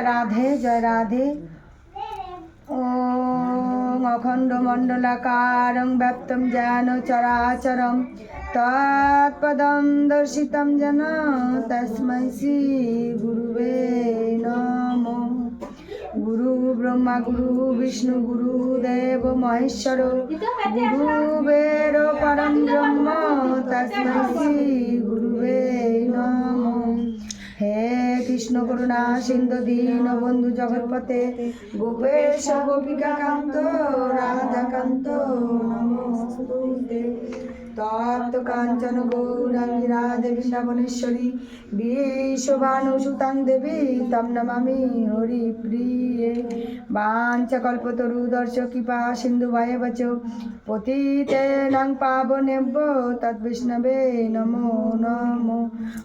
জয় রাধে জয় রাধে। ও অখণ্ড মণ্ডলাকারং ব্যাপ্তম যেন চরাচরম। তৎপদম দর্শিতম যেন, তস্মৈ শ্রী গুরুবে নম। গুরু ব্রহ্মা, গুরু বিষ্ণু, গুরু দেব মহেশ্বর গুরুবের পরম ব্রহ্ম, তস্মৈ করুণা সিন্ধু দীন বন্ধু জগৎপতে গোপেশ গোপিকা কান্ত রাধাকান্ত নমস্তুতে তপ্ত কাঞ্চন, গৌরাঙ্গী, রাধে, বৃন্দাবনেশ্বরী বিশ্বভানুসুতাং দেবী তম নমামি হরি প্রিয়ে বাঞ্চ কল্পতরু, দর্শ, কৃপা, সিন্ধু ভাই বচ, পতিতে নং পাবনেভ্য তদ্বিষ্ণবে নমো নমো।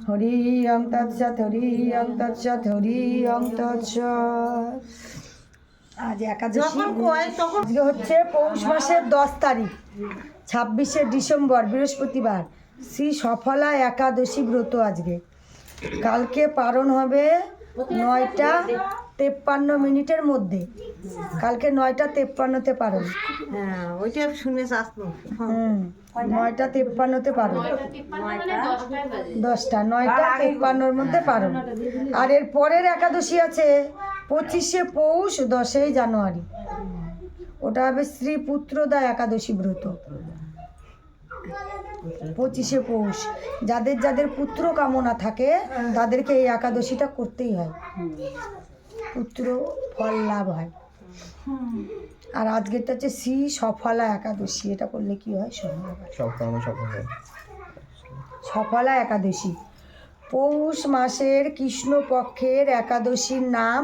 হরি অং তৎসৎ, হরি অং তৎসৎ, হরি অং তৎসৎ। আজ একাদশী। তখন হচ্ছে পৌষ মাসের দশ তারিখ ছাব্বিশে ডিসেম্বর বৃহস্পতিবার। শ্রী সফলা একাদশী ব্রত আজকে। কালকে পালন হবে নয়টা তেপ্পান্ন মিনিটের মধ্যে। কালকে নয়টা তেপ্পান্নতে পারো হ্যাঁ ওইটা শুনে হুম নয়টা তেপ্পান্নতে পারো দশটা নয়টা তেপ্পান্নর মধ্যে পারো আর এর পরের একাদশী আছে পঁচিশে পৌষ দশই জানুয়ারি। ওটা হবে শ্রী পুত্রদা একাদশী ব্রত। পঁচিশে পৌষ। যাদের যাদের পুত্র কামনা থাকে তাদেরকে এই একাদশীটা করতেই হয়। পুত্র ফল লাভ হয়। আর আজকেরটা হচ্ছে শ্রী সফলা একাদশী। এটা করলে কি হয়? সফলা একাদশী। পৌষ মাসের কৃষ্ণপক্ষের একাদশীর নাম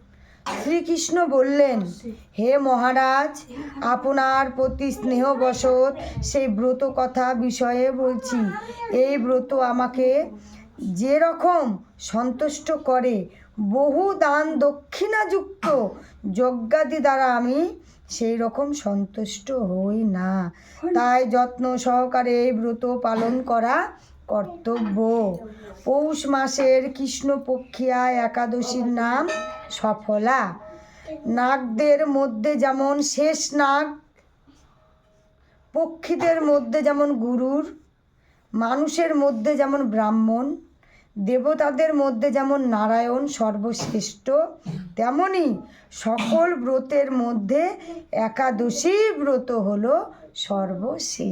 শ্রীকৃষ্ণ বললেন, হে মহারাজ, আপনার প্রতি স্নেহবশত সেই ব্রত কথা বিষয়ে বলছি। এই ব্রত আমাকে যেরকম সন্তুষ্ট করে, বহু দান দক্ষিণাযুক্ত যজ্ঞাদি দ্বারা আমি সেই রকম সন্তুষ্ট হই না। তাই যত্ন সহকারে এই ব্রত পালন করা কর্তব্য। পৌষ মাসের কৃষ্ণপক্ষিয়া একাদশীর নাম সফলা। নাগদের মধ্যে যেমন শেষ নাগ, পক্ষীদের মধ্যে যেমন গুরুর, মানুষের মধ্যে যেমন ব্রাহ্মণ, দেবতাদের মধ্যে যেমন নারায়ণ সর্বশ্রেষ্ঠ, তেমনি সকল ব্রতের মধ্যে একাদশী ব্রত হলো সর্বশ্রেষ্ঠ।